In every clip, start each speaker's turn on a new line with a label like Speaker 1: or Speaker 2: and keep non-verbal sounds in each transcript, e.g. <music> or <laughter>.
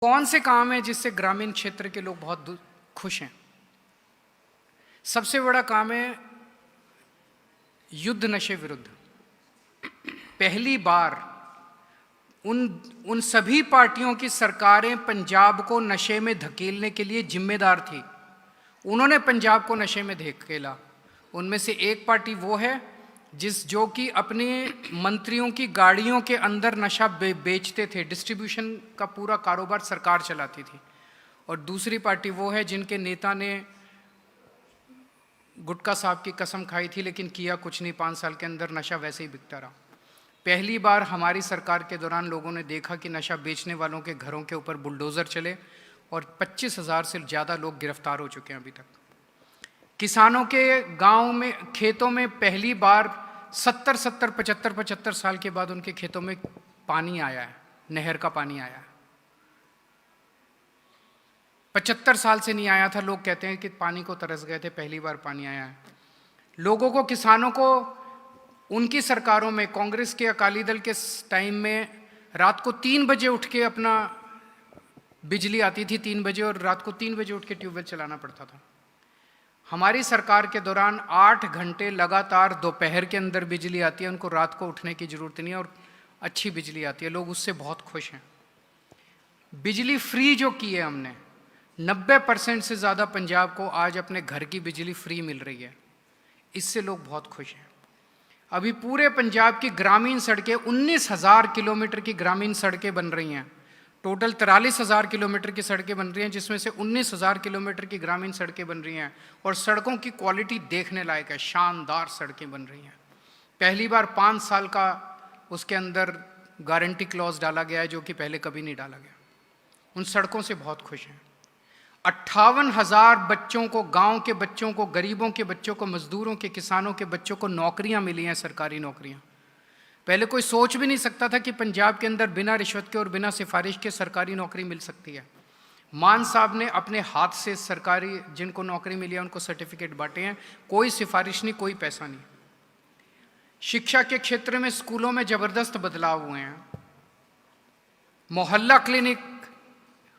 Speaker 1: कौन से काम है जिससे ग्रामीण क्षेत्र के लोग बहुत खुश हैं? सबसे बड़ा काम है युद्ध नशे विरुद्ध। पहली बार उन उन सभी पार्टियों की सरकारें पंजाब को नशे में धकेलने के लिए जिम्मेदार थी। उन्होंने पंजाब को नशे में धकेला। उनमें से एक पार्टी वो है जिस जो कि अपने मंत्रियों की गाड़ियों के अंदर नशा बे, बेचते थे डिस्ट्रीब्यूशन का पूरा कारोबार सरकार चलाती थी। और दूसरी पार्टी वो है जिनके नेता ने गुटका साहब की कसम खाई थी लेकिन किया कुछ नहीं पाँच साल के अंदर नशा वैसे ही बिकता रहा। पहली बार हमारी सरकार के दौरान लोगों ने देखा कि नशा बेचने वालों के घरों के ऊपर बुलडोज़र चले और पच्चीस हज़ार से ज़्यादा लोग गिरफ़्तार हो चुके हैं अभी तक। किसानों के गाँव में खेतों में पहली बार सत्तर सत्तर, पचहत्तर पचहत्तर साल के बाद उनके खेतों में पानी आया है, नहर का पानी आया पचहत्तर साल से नहीं आया था, लोग कहते हैं कि पानी को तरस गए थे, पहली बार पानी आया है। लोगों को, किसानों को, उनकी सरकारों में, कांग्रेस के अकाली दल के टाइम में रात को तीन बजे उठ के अपना बिजली आती थी तीन बजे और रात को तीन बजे उठ के ट्यूबवेल चलाना पड़ता था। हमारी सरकार के दौरान आठ घंटे लगातार दोपहर के अंदर बिजली आती है, उनको रात को उठने की ज़रूरत नहीं है और अच्छी बिजली आती है। लोग उससे बहुत खुश हैं। बिजली फ्री जो की है हमने, नब्बे परसेंट से ज़्यादा पंजाब को आज अपने घर की बिजली फ्री मिल रही है। इससे लोग बहुत खुश हैं। अभी पूरे पंजाब की ग्रामीण सड़कें उन्नीस हज़ार किलोमीटर की ग्रामीण सड़कें बन रही हैं। टोटल तिरालीस हज़ार किलोमीटर की सड़कें बन रही हैं, जिसमें से उन्नीस हज़ार किलोमीटर की ग्रामीण सड़कें बन रही हैं और सड़कों की क्वालिटी देखने लायक है, शानदार सड़कें बन रही हैं। पहली बार पाँच साल का उसके अंदर गारंटी क्लॉज डाला गया है, जो कि पहले कभी नहीं डाला गया। उन सड़कों से बहुत खुश हैं। अट्ठावन हज़ार बच्चों को, गाँव के बच्चों को, गरीबों के बच्चों को, मजदूरों के, किसानों के बच्चों को नौकरियाँ मिली हैं, सरकारी नौकरियाँ। पहले कोई सोच भी नहीं सकता था कि पंजाब के अंदर बिना रिश्वत के और बिना सिफारिश के सरकारी नौकरी मिल सकती है। मान साहब ने अपने हाथ से सरकारी जिनको नौकरी मिली है, उनको सर्टिफिकेट बांटे हैं। कोई सिफारिश नहीं, कोई पैसा नहीं। शिक्षा के क्षेत्र में स्कूलों में ज़बरदस्त बदलाव हुए हैं। मोहल्ला क्लिनिक,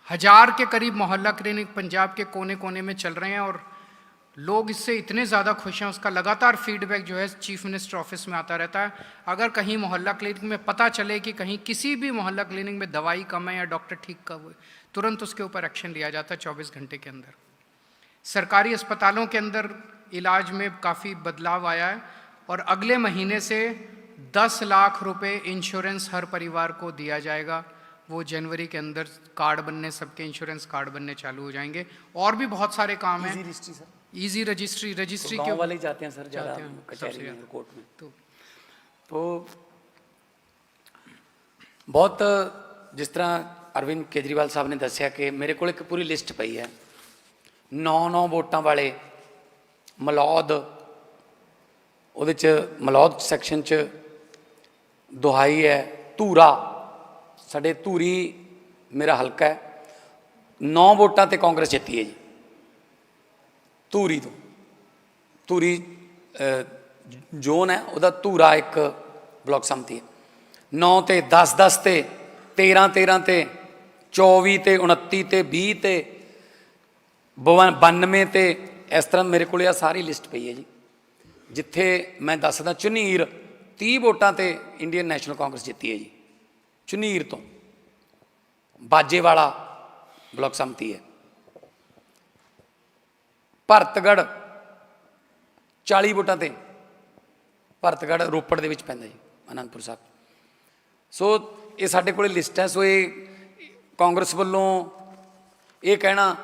Speaker 1: हज़ार के करीब मोहल्ला क्लिनिक पंजाब के कोने कोने में चल रहे हैं और लोग इससे इतने ज़्यादा खुश हैं, उसका लगातार फीडबैक जो है चीफ मिनिस्टर ऑफ़िस में आता रहता है। अगर कहीं मोहल्ला क्लिनिक में पता चले कि कहीं किसी भी मोहल्ला क्लिनिक में दवाई कम है या डॉक्टर ठीक कब हुए, तुरंत उसके ऊपर एक्शन लिया जाता है चौबीस घंटे के अंदर। सरकारी अस्पतालों के अंदर इलाज में काफ़ी बदलाव आया है और अगले महीने से दस लाख रुपये इंश्योरेंस हर परिवार को दिया जाएगा। वो जनवरी के अंदर कार्ड बनने, सबके इंश्योरेंस कार्ड बनने चालू हो जाएँगे। और भी बहुत सारे काम हैं।
Speaker 2: Easy registry sir
Speaker 1: easy registry registry
Speaker 2: गांव
Speaker 1: के
Speaker 2: वाले ही जाते हैं सर ज़्यादा
Speaker 1: जाते हैं, सबसे
Speaker 2: कचहरी में
Speaker 1: ज़्यादा।
Speaker 2: कोर्ट में
Speaker 1: तो
Speaker 2: तो ਬਹੁਤ ਜਿਸ ਤਰ੍ਹਾਂ ਅਰਵਿੰਦ ਕੇਜਰੀਵਾਲ ਸਾਹਿਬ ਨੇ ਦੱਸਿਆ ਕਿ ਮੇਰੇ ਕੋਲ ਇੱਕ ਪੂਰੀ ਲਿਸਟ ਪਈ ਹੈ 9-9 ਵੋਟਾਂ ਵਾਲੇ ਮਲੌਦ ਉਹਦੇ ਚ ਮਲੌਦ ਸੈਕਸ਼ਨ ਚ ਦੁਹਾਈ ਹੈ ਧੂਰਾ ਸਾਡੇ ਧੂਰੀ ਮੇਰਾ ਹਲਕਾ ਹੈ 9 ਵੋਟਾਂ ਤੇ ਕਾਂਗਰਸ ਜਿੱਤੀ ਹੈ ਜੀ ਧੂਰੀ ਤੋਂ। ਧੂਰੀ ਜ਼ੋਨ ਹੈ, ਉਹਦਾ ਧੂਰਾ ਇੱਕ ਬਲਾਕ ਸੰਮਤੀ ਹੈ। 9 ਤੇ 10 10 ਤੇ 13 13 ਤੇ 24 ਤੇ 29 ਤੇ 20 ਤੇ 92 ਤੇ ਇਸ ਤਰ੍ਹਾਂ ਮੇਰੇ ਕੋਲੇ ਆ ਸਾਰੀ ਲਿਸਟ ਪਈ ਹੈ ਜੀ। ਜਿੱਥੇ ਮੈਂ ਦੱਸਦਾ, ਚੁਨੀਰ 30 ਵੋਟਾਂ ਤੇ ਇੰਡੀਅਨ ਨੈਸ਼ਨਲ ਕਾਂਗਰਸ ਜਿੱਤੀ ਹੈ ਜੀ। ਚੁਨੀਰ ਤੋਂ ਬਾਜੇਵਾਲਾ ਬਲਾਕ ਸੰਮਤੀ ਹੈ। ਭਰਤਗੜ 40 ਵੋਟਾਂ ਤੇ ਭਰਤਗੜ ਰੋਪੜ ਦੇ ਵਿੱਚ ਪੈਂਦਾ ਜੀ ਅਨੰਦਪੁਰ ਸਾਹਿਬ ਸੋ ਇਹ ਸਾਡੇ ਕੋਲੇ ਲਿਸਟ ਹੈ ਸੋ ਇਹ ਕਾਂਗਰਸ ਵੱਲੋਂ ਇਹ ਕਹਿਣਾ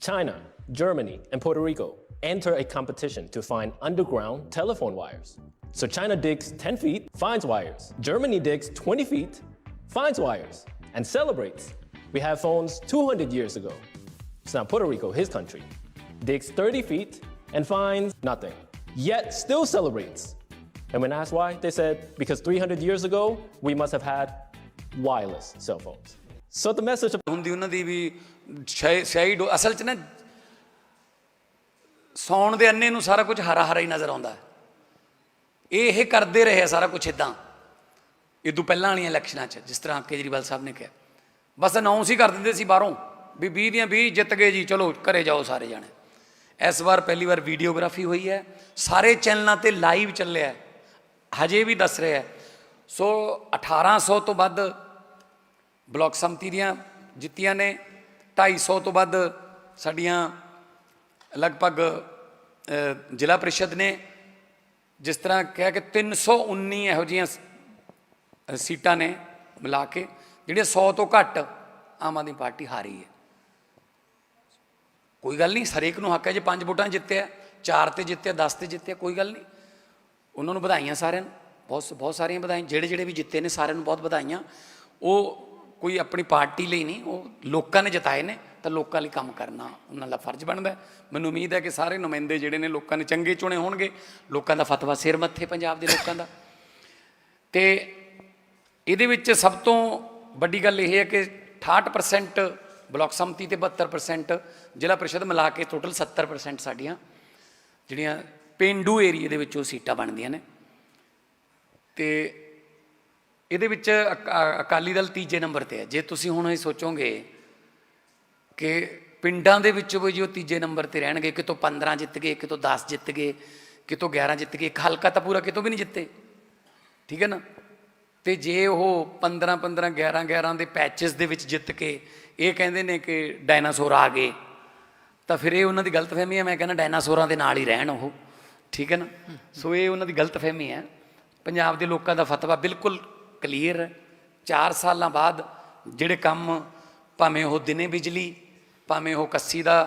Speaker 3: China, Germany, and Puerto Rico enter a competition to find underground telephone wires. So China digs 10 feet, finds wires. Germany digs 20 feet, finds wires, and celebrates. We have phones 200 years ago. So now Puerto Rico, his country, Digs 30 feet and finds nothing, yet still celebrates. And when asked why, they said, because 300 years ago, we must have had wireless cell phones. So the message of
Speaker 2: ਹੁੰਦੀ ਉਹਨਾਂ ਦੀ ਵੀ ਸ਼ਾਇ- ਸਿਆਹੀ ਡੋ ਅਸਲ 'ਚ ਨਾ ਸੌਣ ਦੇ ਅੰਨੇ ਨੂੰ ਸਾਰਾ ਕੁਝ ਹਰਾ ਹਰਾ ਹੀ ਨਜ਼ਰ ਆਉਂਦਾ ਹੈ ਇਹ ਇਹ ਕਰਦੇ ਰਹੇ ਆ ਸਾਰਾ ਕੁਝ ਇਦਾਂ ਇਹ ਤੋਂ ਪਹਿਲਾਂ ਵਾਲੀਆਂ ਇਲੈਕਸ਼ਨਾਂ 'ਚ ਜਿਸ ਤਰ੍ਹਾਂ ਕੇਜਰੀਵਾਲ ਸਾਹਿਬ ਨੇ ਕਿਹਾ ਬਸ ਅਨਾਉਂਸ ਹੀ ਕਰ ਦਿੰਦੇ ਸੀ ਬਾਹਰੋਂ ਵੀ 20 ਦੀਆਂ 20 ਜਿੱਤ ਗਏ ਜੀ ਚਲੋ ਘਰੇ ਜਾਓ ਸਾਰੇ ਜਾਣੇ ਇਸ ਵਾਰ ਪਹਿਲੀ ਵਾਰ ਵੀਡੀਓਗ੍ਰਾਫੀ ਹੋਈ ਹੈ। ਸਾਰੇ ਚੈਨਲਾਂ ਤੇ ਲਾਈਵ ਚੱਲਿਆ ਹੈ। ਹਜੇ ਵੀ ਦੱਸ ਰਿਹਾ ਹੈ। ਸੋ 1800 ਤੋਂ ਵੱਧ ਬਲਾਕ ਸੰਮਤੀ ਦੀਆਂ ਜਿੱਤੀਆਂ ਨੇ। 250 ਤੋਂ ਵੱਧ ਸਾਡੀਆਂ ਲਗਭਗ ਜ਼ਿਲ੍ਹਾ ਪ੍ਰੀਸ਼ਦ ਨੇ। ਜਿਸ ਤਰ੍ਹਾਂ ਕਿਹਾ ਕਿ 319 ਇਹੋ ਜਿਹੀਆਂ ਸੀਟਾਂ ਨੇ ਮਿਲਾ ਕੇ। ਜਿਹੜੀਆਂ 100 ਤੋਂ ਘੱਟ ਆਮ ਆਦਮੀ ਪਾਰਟੀ ਹਾਰੀ ਹੈ। ਕੋਈ ਗੱਲ ਨਹੀਂ, ਹਰੇਕ ਨੂੰ ਹੱਕ ਹੈ ਜੇ ਪੰਜ ਵੋਟਾਂ ਜਿੱਤਿਆ, ਚਾਰ ਤੇ ਜਿੱਤਿਆ 10 ਤੇ ਜਿੱਤਿਆ, ਕੋਈ ਗੱਲ ਨਹੀਂ। ਉਹਨਾਂ ਨੂੰ ਵਧਾਈਆਂ ਸਾਰਿਆਂ ਨੂੰ, ਬਹੁਤ ਬਹੁਤ ਸਾਰੀਆਂ ਵਧਾਈਆਂ, ਜਿਹੜੇ ਜਿਹੜੇ ਵੀ ਜਿੱਤੇ ਨੇ ਸਾਰਿਆਂ ਨੂੰ ਬਹੁਤ ਵਧਾਈਆਂ। ਉਹ ਕੋਈ ਆਪਣੀ ਪਾਰਟੀ ਲਈ ਨਹੀਂ, ਉਹ ਲੋਕਾਂ ਨੇ ਜਿਤਾਏ ਨੇ, ਤਾਂ ਲੋਕਾਂ ਲਈ ਕੰਮ ਕਰਨਾ ਉਹਨਾਂ ਦਾ ਫਰਜ਼ ਬਣਦਾ ਮੈਨੂੰ ਉਮੀਦ ਹੈ ਕਿ ਸਾਰੇ ਨੁਮਾਇੰਦੇ ਜਿਹੜੇ ਨੇ ਲੋਕਾਂ ਨੇ ਚੰਗੇ ਚੁਣੇ ਹੋਣਗੇ, ਲੋਕਾਂ ਦਾ ਫਤਵਾ ਸਿਰ ਮੱਥੇ ਪੰਜਾਬ ਦੇ ਲੋਕਾਂ ਦਾ। ਤੇ ਇਹਦੇ ਵਿੱਚ ਸਭ ਤੋਂ ਵੱਡੀ ਗੱਲ ਇਹ ਹੈ ਕਿ 68% ਬਲਾਕ ਸੰਮਤੀ ਤੇ 72% ਜ਼ਿਲ੍ਹਾ ਪਰਿਸ਼ਦ ਮਿਲਾ ਕੇ ਟੋਟਲ 70% ਸਾਡੀਆਂ ਜਿਹੜੀਆਂ ਪਿੰਡੂ ਏਰੀਏ ਦੇ ਵਿੱਚੋਂ ਸੀਟਾਂ ਬਣਦੀਆਂ ਨੇ। ਤੇ ਇਹਦੇ ਵਿੱਚ ਅਕ- ਅਕਾਲੀ ਦਲ ਤੀਜੇ ਨੰਬਰ ਤੇ ਹੈ। ਜੇ ਤੁਸੀਂ ਹੁਣ ਇਹ ਸੋਚੋਗੇ ਕਿ ਪਿੰਡਾਂ ਦੇ ਵਿੱਚ ਵੀ ਜੋ ਤੀਜੇ ਨੰਬਰ ਤੇ ਰਹਿਣਗੇ ਕਿਤੋਂ 15 ਜਿੱਤ ਗਏ ਕਿਤੋਂ 10 ਜਿੱਤ ਗਏ ਕਿਤੋਂ 11 ਜਿੱਤ ਗਏ, ਇੱਕ ਹਲਕਾ ਤਾਂ ਪੂਰਾ ਕਿਤੋਂ ਵੀ ਨਹੀਂ ਜਿੱਤੇ। ਠੀਕ ਹੈ ਨਾ? ਤੇ ਜੇ ਉਹ 15 15 11 11 ਦੇ ਪੈਚਸ ਦੇ ਵਿੱਚ ਜਿੱਤ ਕੇ ਇਹ ਕਹਿੰਦੇ ਨੇ ਕਿ ਡਾਇਨਾਸੌਰ ਆ ਗਏ। ਤਾਂ ਫਿਰ ਇਹ ਉਹਨਾਂ ਦੀ ਗਲਤਫਹਿਮੀ ਹੈ, ਮੈਂ ਕਹਿੰਦਾ ਡਾਇਨਾਸੌਰਾਂ ਦੇ ਨਾਲ ਹੀ ਰਹਿਣ ਉਹ। ਠੀਕ ਹੈ ਨਾ? ਸੋ ਇਹ ਉਹਨਾਂ ਦੀ ਗਲਤਫਹਿਮੀ ਹੈ। ਪੰਜਾਬ ਦੇ ਲੋਕਾਂ ਦਾ ਫਤਵਾ ਬਿਲਕੁਲ ਕਲੀਅਰ ਹੈ। 4 ਸਾਲਾਂ ਬਾਅਦ ਜਿਹੜੇ ਕੰਮ, ਭਾਵੇਂ ਉਹ ਦਿਨੇ ਬਿਜਲੀ, ਭਾਵੇਂ ਉਹ ਕੱਸੀ ਦਾ,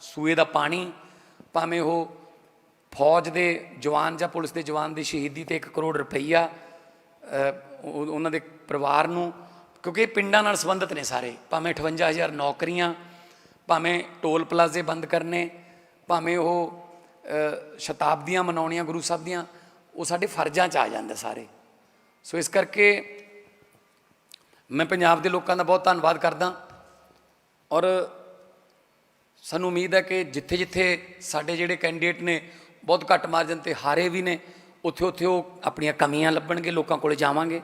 Speaker 2: ਸੂਏ ਦਾ ਪਾਣੀ, ਭਾਵੇਂ ਉਹ ਫੌਜ ਦੇ ਜਵਾਨ ਜਾਂ ਪੁਲਿਸ ਦੇ ਜਵਾਨ ਦੀ ਸ਼ਹੀਦੀ ਤੇ 1 ਕਰੋੜ ਰੁਪਈਆ ਉਹਨਾਂ ਦੇ ਪਰਿਵਾਰ ਨੂੰ ਕਿਉਂਕਿ ਇਹ ਪਿੰਡਾਂ ਨਾਲ ਸੰਬੰਧਿਤ ਨੇ ਸਾਰੇ। ਭਾਵੇਂ 58000 ਨੌਕਰੀਆਂ, ਭਾਵੇਂ ਟੋਲ ਪਲਾਜ਼ੇ ਬੰਦ ਕਰਨੇ, ਭਾਵੇਂ ਉਹ ਸ਼ਤਾਬਦੀਆਂ ਮਨਾਉਣੀਆਂ ਗੁਰੂ ਸਾਹਿਬ ਦੀਆਂ, ਉਹ ਸਾਡੇ ਫਰਜ਼ਾਂ 'ਚ ਆ ਜਾਂਦੇ ਸਾਰੇ। ਸੋ ਇਸ ਕਰਕੇ ਮੈਂ ਪੰਜਾਬ ਦੇ ਲੋਕਾਂ ਦਾ ਬਹੁਤ ਧੰਨਵਾਦ ਕਰਦਾ ਔਰ ਸਾਨੂੰ ਉਮੀਦ ਹੈ ਕਿ ਜਿੱਥੇ ਜਿੱਥੇ ਸਾਡੇ ਜਿਹੜੇ ਕੈਂਡੀਡੇਟ ਨੇ, ਬਹੁਤ ਘੱਟ ਮਾਰਜਨ ਤੇ ਹਾਰੇ ਵੀ ਨੇ ਉੱਥੇ ਉੱਥੇ ਉਹ ਆਪਣੀਆਂ ਕਮੀਆਂ ਲੱਭਣਗੇ, ਲੋਕਾਂ ਕੋਲ ਜਾਵਾਂਗੇ।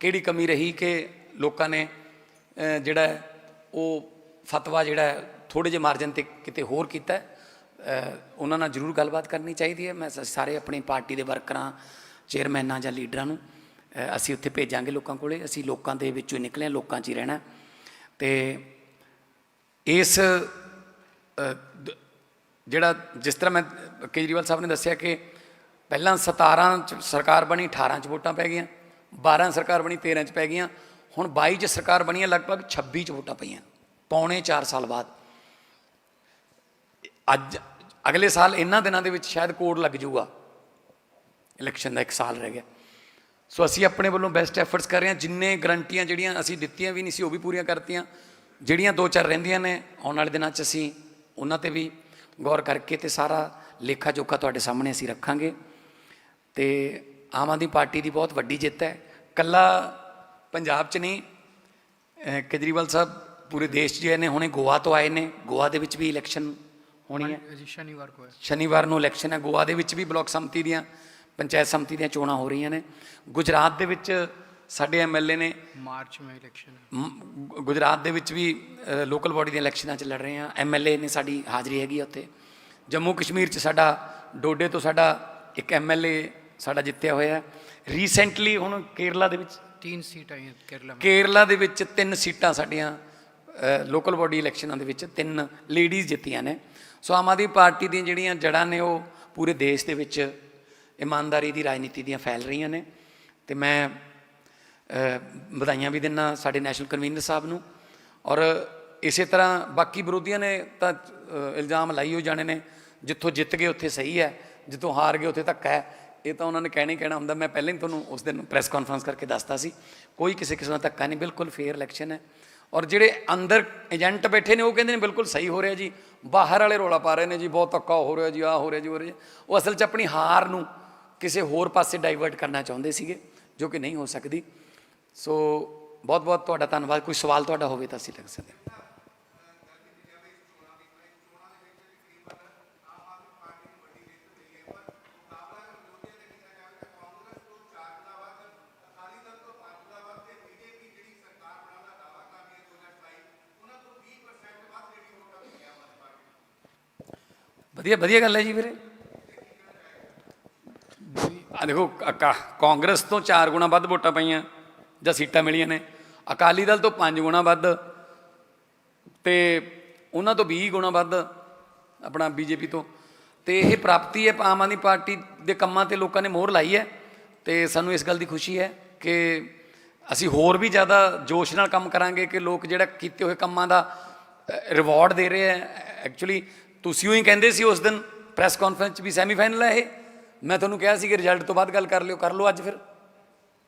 Speaker 2: ਕਿਹੜੀ ਕਮੀ ਰਹੀ ਕਿ ਲੋਕਾਂ ਨੇ ਜਿਹੜਾ ਉਹ ਫਤਵਾ ਜਿਹੜਾ ਹੈ, ਥੋੜੇ ਜਿਹੇ ਮਾਰਜਨ ਤੇ ਕਿਤੇ ਹੋਰ ਕੀਤਾ ਉਹਨਾਂ ਨਾਲ ਜ਼ਰੂਰ ਗੱਲਬਾਤ ਕਰਨੀ ਚਾਹੀਦੀ ਹੈ। ਮੈਂ ਸ- ਸਾਰੇ ਆਪਣੀ ਪਾਰਟੀ ਦੇ ਵਰਕਰਾਂ ਚੇਅਰਮੈਨਾਂ ਜਾਂ ਲੀਡਰਾਂ ਨੂੰ ਅਸੀਂ ਉੱਥੇ ਭੇਜਾਂਗੇ ਲੋਕਾਂ ਕੋਲੇ। ਅਸੀਂ ਲੋਕਾਂ ਦੇ ਵਿੱਚੋਂ ਹੀ ਨਿਕਲੇ ਲੋਕਾਂ 'ਚ ਹੀ ਰਹਿਣਾ ਤੇ ਇਸ ਦ- ਜਿਹੜਾ ਜਿਸ ਤਰ੍ਹਾਂ ਮੈਂ ਕੇਜਰੀਵਾਲ ਸਾਹਿਬ ਨੇ ਦੱਸਿਆ ਕਿ ਪਹਿਲਾਂ 17 ਚ ਸਰਕਾਰ ਬਣੀ 18 ਚ ਵੋਟਾਂ ਪੈ ਗਈਆਂ 12 ਸਰਕਾਰ ਬਣੀ 13 ਚ ਪੈ ਗਈਆਂ। ਹੁਣ 22 ਚ ਸਰਕਾਰ ਬਣੀ ਹੈ ਲਗਭਗ 26 ਚ ਵੋਟਾਂ ਪਈਆਂ, ਪੌਣੇ 4 ਸਾਲ ਬਾਅਦ। ਅੱਜ, ਅਗਲੇ ਸਾਲ ਇਹਨਾਂ ਦਿਨਾਂ ਦੇ ਵਿੱਚ ਸ਼ਾਇਦ ਕੋਡ ਲੱਗ ਜਾਊਗਾ। ਇਲੈਕਸ਼ਨ ਦਾ ਇੱਕ ਸਾਲ ਰਹਿ ਗਿਆ। ਸੋ ਅਸੀਂ ਆਪਣੇ ਵੱਲੋਂ ਬੈਸਟ ਐਫਰਟਸ ਕਰ ਰਹੇ ਹਾਂ। ਜਿੰਨੇ ਗਰੰਟੀਆਂ ਜਿਹੜੀਆਂ ਅਸੀਂ ਦਿੱਤੀਆਂ ਵੀ ਨਹੀਂ ਸੀ, ਉਹ ਵੀ ਪੂਰੀਆਂ ਕਰਤੀਆਂ। ਜਿਹੜੀਆਂ ਦੋ ਚਾਰ ਰਹਿੰਦੀਆਂ ਨੇ, ਆਉਣ ਵਾਲੇ ਦਿਨਾਂ 'ਚ ਅਸੀਂ ਉਹਨਾਂ ਤੇ ਵੀ ਗੌਰ ਕਰਕੇ ਤੇ ਸਾਰਾ ਲੇਖਾ ਜੋਖਾ ਤੁਹਾਡੇ ਸਾਹਮਣੇ ਅਸੀਂ ਰੱਖਾਂਗੇ। ਤੇ ਆਮ ਆਦਮੀ ਪਾਰਟੀ ਦੀ ਬਹੁਤ ਵੱਡੀ ਜਿੱਤ ਹੈ। ਕੱਲਾ ਪੰਜਾਬ 'ਚ ਨਹੀਂ ਕੇਜਰੀਵਾਲ ਸਾਹਿਬ ਪੂਰੇ ਦੇਸ਼ 'ਚ ਆਏ ਨੇ ਹੁਣੇ ਗੋਆ ਤੋਂ ਆਏ ਨੇ ਗੋਆ ਦੇ ਵਿੱਚ ਵੀ ਇਲੈਕਸ਼ਨ ਹੋਣੀ ਹੈ।
Speaker 1: ਸ਼ਨੀਵਾਰ ਨੂੰ
Speaker 2: ਸ਼ਨੀਵਾਰ ਨੂੰ ਇਲੈਕਸ਼ਨ ਹੈ ਗੋਆ ਦੇ ਵਿੱਚ ਵੀ ਬਲਾਕ ਸੰਮਤੀ ਦੀਆਂ ਪੰਚਾਇਤ ਸੰਮਤੀ ਦੀਆਂ ਚੋਣਾਂ ਹੋ ਰਹੀਆਂ ਨੇ। ਗੁਜਰਾਤ ਦੇ ਵਿੱਚ ਸਾਡੇ ਐਮਐਲਏ ਨੇ
Speaker 1: ਮਾਰਚ
Speaker 2: ਮੇ ਇਲੈਕਸ਼ਨ ਗੁਜਰਾਤ ਦੇ ਵਿੱਚ ਵੀ ਲੋਕਲ ਬਾਡੀ ਦੀਆਂ ਇਲੈਕਸ਼ਨਾਂ 'ਚ ਲੜ ਰਹੇ ਆ ਐਮਐਲਏ ਨੇ ਸਾਡੀ ਹਾਜ਼ਰੀ ਹੈਗੀ ਉੱਥੇ। ਜੰਮੂ ਕਸ਼ਮੀਰ 'ਚ ਸਾਡਾ ਡੋਡੇ ਤੋਂ ਸਾਡਾ ਇੱਕ ਐਮਐਲਏ ਸਾਡਾ ਜਿੱਤਿਆ ਹੋਇਆ ਰੀਸੈਂਟਲੀ ਹੁਣ ਕੇਰਲਾ ਦੇ ਵਿੱਚ
Speaker 1: 3 ਸੀਟਾਂ ਹੈ ਕੇਰਲਾ में।
Speaker 2: ਕੇਰਲਾ ਦੇ ਵਿੱਚ ਤਿੰਨ ਸੀਟਾਂ ਸਾਡੀਆਂ ਲੋਕਲ ਬੋਡੀ ਇਲੈਕਸ਼ਨਾਂ ਦੇ ਵਿੱਚ ਤਿੰਨ ਲੇਡੀਜ਼ ਜਿੱਤੀਆਂ ਨੇ ਸੋ ਆਮ ਆਦਮੀ ਪਾਰਟੀ ਦੀਆਂ ਜਿਹੜੀਆਂ ਜੜਾਂ ਨੇ ਉਹ ਪੂਰੇ ਦੇਸ਼ ਦੇ ਵਿੱਚ ਇਮਾਨਦਾਰੀ ਦੀ ਰਾਜਨੀਤੀ ਦੀਆਂ ਫੈਲ ਰਹੀਆਂ ਨੇ ਤੇ ਮੈਂ ਵਧਾਈਆਂ ਵੀ ਦਿੰਨਾ ਸਾਡੇ ਨੈਸ਼ਨਲ ਕਨਵੀਨਰ ਸਾਹਿਬ ਨੂੰ ਔਰ ਇਸੇ ਤਰ੍ਹਾਂ ਬਾਕੀ ਵਿਰੋਧੀਆਂ ਨੇ ਤਾਂ ਇਲਜ਼ਾਮ ਲਾਈ ਹੋ ਜਾਣੇ ਨੇ ਜਿੱਥੋਂ ਜਿੱਤ ਗਏ ਉੱਥੇ ਸਹੀ ਹੈ ਜਿੱਥੋਂ ਹਾਰ ਗਏ ਉੱਥੇ ਧੱਕਾ ਹੈ ਇਹ ਤਾਂ ਉਹਨਾਂ ਨੇ ਕਹਿਣਾ ਹੀ ਕਹਿਣਾ ਹੁੰਦਾ। ਮੈਂ ਪਹਿਲਾਂ ਹੀ ਤੁਹਾਨੂੰ ਉਸ ਦਿਨ ਪ੍ਰੈਸ ਕਾਨਫਰੰਸ ਕਰਕੇ ਦੱਸਤਾ ਸੀ। ਕੋਈ ਕਿਸੇ ਕਿਸਮ ਦਾ ਧੱਕਾ ਨਹੀਂ, ਬਿਲਕੁਲ ਫੇਅਰ ਇਲੈਕਸ਼ਨ ਹੈ। ਔਰ ਜਿਹੜੇ ਅੰਦਰ ਏਜੰਟ ਬੈਠੇ ਨੇ, ਉਹ ਕਹਿੰਦੇ ਨੇ ਬਿਲਕੁਲ ਸਹੀ ਹੋ ਰਿਹਾ ਜੀ। ਬਾਹਰ ਵਾਲੇ ਰੋਲਾ ਪਾ ਰਹੇ ਨੇ ਜੀ, ਬਹੁਤ ਧੱਕਾ ਹੋ ਰਿਹਾ ਜੀ ਆ ਹੋ ਰਿਹਾ ਜੀ ਹੋ ਰਿਹਾ ਜੀ। ਉਹ ਅਸਲ 'ਚ ਆਪਣੀ ਹਾਰ ਨੂੰ ਕਿਸੇ ਹੋਰ ਪਾਸੇ ਡਾਈਵਰਟ ਕਰਨਾ ਚਾਹੁੰਦੇ ਸੀਗੇ, ਜੋ ਕਿ ਨਹੀਂ ਹੋ ਸਕਦੀ। ਸੋ ਬਹੁਤ ਬਹੁਤ ਤੁਹਾਡਾ ਧੰਨਵਾਦ। ਕੋਈ ਸਵਾਲ ਤੁਹਾਡਾ ਹੋਵੇ ਤਾਂ ਅਸੀਂ ਲੱਗ ਸਕਦੇ ਵਧੀਆ ਵਧੀਆ ਗੱਲ ਹੈ ਜੀ ਵੀਰੇ। ਆ ਦੇਖੋ ਕਾਂਗਰਸ ਤੋਂ 4 ਗੁਣਾ ਵੱਧ ਵੋਟਾਂ ਪਈਆਂ, ਜਾਂ ਸੀਟਾਂ ਮਿਲੀਆਂ ਨੇ। ਅਕਾਲੀ ਦਲ ਤੋਂ 5 ਗੁਣਾ ਵੱਧ, ਤੇ ਉਹਨਾਂ ਤੋਂ 20 ਗੁਣਾ ਵੱਧ, ਆਪਣਾ ਬੀਜੇਪੀ ਤੋਂ। ਤੇ ਇਹ ਪ੍ਰਾਪਤੀ ਹੈ ਆਮ ਆਦਮੀ ਪਾਰਟੀ ਦੇ ਕੰਮਾਂ ਤੇ ਲੋਕਾਂ ਨੇ ਮੋਹਰ ਲਾਈ ਹੈ, ਤੇ ਸਾਨੂੰ ਇਸ ਗੱਲ ਦੀ ਖੁਸ਼ੀ ਹੈ ਕਿ ਅਸੀਂ ਹੋਰ ਵੀ ਜ਼ਿਆਦਾ ਜੋਸ਼ ਨਾਲ ਕੰਮ ਕਰਾਂਗੇ ਕਿ ਲੋਕ ਜਿਹੜਾ ਕੀਤੇ ਹੋਏ ਕੰਮਾਂ ਦਾ ਰਿਵਾਰਡ ਦੇ ਰਹੇ ਹੈ। ਐਕਚੁਅਲੀ ਤੁਸੀਂ ਹੀ ਕਹਿੰਦੇ ਸੀ ਉਸ ਦਿਨ ਪ੍ਰੈਸ ਕਾਨਫਰੰਸ 'ਚ ਵੀ ਸੈਮੀਫਾਈਨਲ ਹੈ ਇਹ। ਮੈਂ ਤੁਹਾਨੂੰ ਕਿਹਾ ਸੀ ਕਿ ਰਿਜ਼ਲਟ ਤੋਂ ਬਾਅਦ ਗੱਲ ਕਰ ਲਿਓ, ਕਰ ਲਓ ਅੱਜ ਫਿਰ।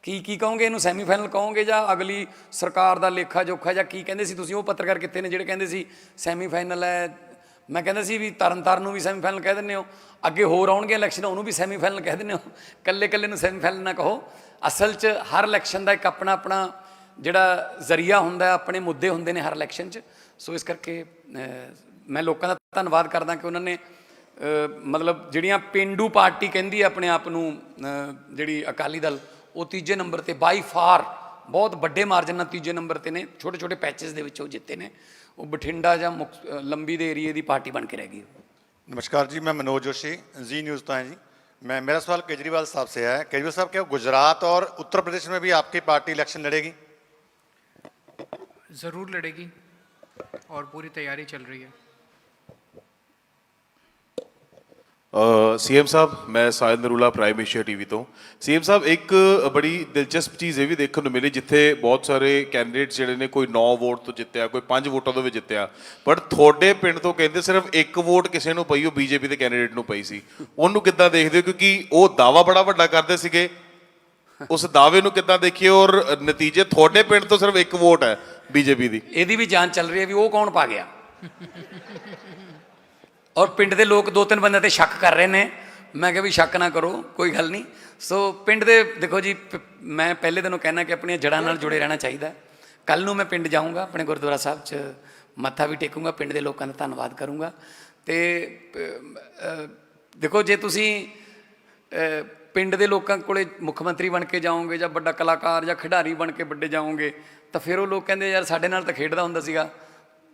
Speaker 2: ਕੀ ਕੀ ਕਹੋਗੇ ਇਹਨੂੰ ਸੈਮੀਫਾਈਨਲ ਕਹੋਗੇ ਜਾਂ ਅਗਲੀ ਸਰਕਾਰ ਦਾ ਲੇਖਾ ਜੋਖਾ ਜਾਂ ਕੀ ਕਹਿੰਦੇ ਸੀ ਤੁਸੀਂ? ਉਹ ਪੱਤਰਕਾਰ ਕਿੱਥੇ ਨੇ ਜਿਹੜੇ ਕਹਿੰਦੇ ਸੀ ਸੈਮੀਫਾਈਨਲ ਹੈ। ਮੈਂ ਕਹਿੰਦਾ ਸੀ ਵੀ ਤਰਨਤਾਰਨ ਨੂੰ ਵੀ ਸੈਮੀਫਾਈਨਲ ਕਹਿ ਦਿੰਦੇ ਹੋ। ਅੱਗੇ ਹੋਰ ਆਉਣਗੇ ਇਲੈਕਸ਼ਨ ਉਹਨੂੰ ਵੀ ਸੈਮੀਫਾਈਨਲ ਕਹਿ ਦਿੰਦੇ ਹੋ। ਕੱਲੇ ਕੱਲੇ ਨੂੰ ਸੈਮੀਫਾਈਨਲ ਨਾ ਕਹੋ। ਅਸਲ 'ਚ ਹਰ ਇਲੈਕਸ਼ਨ ਦਾ ਇੱਕ ਆਪਣਾ ਆਪਣਾ ਜਿਹੜਾ ਜ਼ਰੀਆ ਹੁੰਦਾ ਆਪਣੇ ਮੁੱਦੇ ਹੁੰਦੇ ਨੇ ਹਰ ਇਲੈਕਸ਼ਨ 'ਚ। ਸੋ ਇਸ ਕਰਕੇ ਮੈਂ ਲੋਕਾਂ ਦਾ ਧੰਨਵਾਦ ਕਰਦਾ ਕਿ ਉਹਨਾਂ ਨੇ ਅਹ, ਮਤਲਬ ਜਿਹੜੀਆਂ ਪਿੰਡੂ ਪਾਰਟੀ ਕਹਿੰਦੀ ਹੈ ਆਪਣੇ ਆਪ ਨੂੰ ਅਹ, ਜਿਹੜੀ ਅਕਾਲੀ ਦਲ ਉਹ ਤੀਜੇ ਨੰਬਰ ਤੇ ਬਾਈ ਫਾਰ ਬਹੁਤ ਵੱਡੇ ਮਾਰਜਨ ਨਾਲ ਤੀਜੇ ਨੰਬਰ ਤੇ ਨੇ ਛੋਟੇ ਛੋਟੇ ਪੈਚਸ ਦੇ ਵਿੱਚ ਉਹ ਜਿੱਤੇ ਨੇ ਉਹ ਬਠਿੰਡਾ ਜਾਂ ਮੁਕ- ਅਹ, ਲੰਬੀ ਦੇ ਏਰੀਏ ਦੀ ਪਾਰਟੀ ਬਣ ਕੇ ਰਹਿ ਗਈ
Speaker 4: नमस्कार जी मैं मनोज जोशी जी न्यूज़ तो हैं जी मैं मेरा सवाल केजरीवाल साहब से है केजरीवाल साहब क्या गुजरात और उत्तर प्रदेश में भी आपकी पार्टी इलेक्शन लड़ेगी
Speaker 1: ज़रूर लड़ेगी और पूरी तैयारी चल रही है
Speaker 5: ਸੀਐਮ ਸਾਹਿਬ, ਮੈਂ Sahil Narula prime Asia TV ਤੋਂ। ਸੀਐਮ ਸਾਹਿਬ, ਇੱਕ ਬੜੀ ਦਿਲਚਸਪ ਚੀਜ਼ ਇਹ ਵੀ ਦੇਖਣ ਨੂੰ ਮਿਲੀ, ਜਿੱਥੇ ਬਹੁਤ ਸਾਰੇ ਕੈਂਡੀਡੇਟਸ ਜਿਹੜੇ ਨੇ ਕੋਈ 9 ਵੋਟ ਤੋਂ ਜਿੱਤਿਆ, ਕੋਈ 5 ਵੋਟਾਂ ਤੋਂ ਵੀ ਜਿੱਤਿਆ। ਪਰ ਤੁਹਾਡੇ ਪਿੰਡ ਤੋਂ ਕਹਿੰਦੇ ਸਿਰਫ ਇੱਕ ਵੋਟ ਕਿਸੇ ਨੂੰ ਪਈ, ਉਹ ਬੀਜੇਪੀ ਦੇ ਕੈਂਡੀਡੇਟ ਨੂੰ ਪਈ ਸੀ। ਉਹਨੂੰ ਕਿੱਦਾਂ ਦੇਖਦੇ ਹੋ? ਕਿਉਂਕਿ ਉਹ ਦਾਵਾ ਬੜਾ ਵੱਡਾ ਕਰਦੇ ਸੀਗੇ। ਉਸ ਦਾਅਵੇ ਨੂੰ ਕਿੱਦਾਂ ਦੇਖੀਏ? ਔਰ ਨਤੀਜੇ ਤੁਹਾਡੇ ਪਿੰਡ ਤੋਂ ਸਿਰਫ ਇੱਕ ਵੋਟ ਹੈ ਬੀਜੇਪੀ ਦੀ।
Speaker 2: ਇਹਦੀ ਵੀ ਜਾਂਚ ਚੱਲ ਰਹੀ ਹੈ ਵੀ ਉਹ ਕੌਣ ਪਾ ਗਿਆ। ਔਰ ਪਿੰਡ ਦੇ ਲੋਕ ਦੋ ਤਿੰਨ ਬੰਦਿਆਂ ਤੇ ਸ਼ੱਕ ਕਰ ਰਹੇ ਨੇ। ਮੈਂ ਕਿਹਾ ਵੀ ਸ਼ੱਕ ਨਾ ਕਰੋ, ਕੋਈ ਗੱਲ ਨਹੀਂ। ਸੋ ਪਿੰਡ ਦੇ, ਦੇਖੋ ਜੀ, ਪ- ਮੈਂ ਪਹਿਲੇ ਦਿਨੋਂ ਕਹਿਣਾ ਕਿ ਆਪਣੀਆਂ ਜੜ੍ਹਾਂ ਨਾਲ ਜੁੜੇ ਰਹਿਣਾ ਚਾਹੀਦਾ। ਕੱਲ ਨੂੰ ਮੈਂ ਪਿੰਡ ਜਾਊਂਗਾ, ਆਪਣੇ ਗੁਰਦੁਆਰਾ ਸਾਹਿਬ 'ਚ ਮੱਥਾ ਵੀ ਟੇਕੂੰਗਾ, ਪਿੰਡ ਦੇ ਲੋਕਾਂ ਦਾ ਧੰਨਵਾਦ ਕਰੂੰਗਾ। ਤੇ ਦੇਖੋ, ਜੇ ਤੁਸੀਂ ਪਿੰਡ ਦੇ ਲੋਕਾਂ ਕੋਲੇ ਮੁੱਖ ਮੰਤਰੀ ਬਣ ਕੇ ਜਾਓਗੇ ਜਾਂ ਵੱਡਾ ਕਲਾਕਾਰ ਜਾਂ ਖਿਡਾਰੀ ਬਣ ਕੇ ਵੱਡੇ ਜਾਓਗੇ, ਤਾਂ ਫਿਰ ਉਹ ਲੋਕ ਕਹਿੰਦੇ, ਯਾਰ ਸਾਡੇ ਨਾਲ ਤਾਂ ਖੇਡਦਾ ਹੁੰਦਾ ਸੀਗਾ।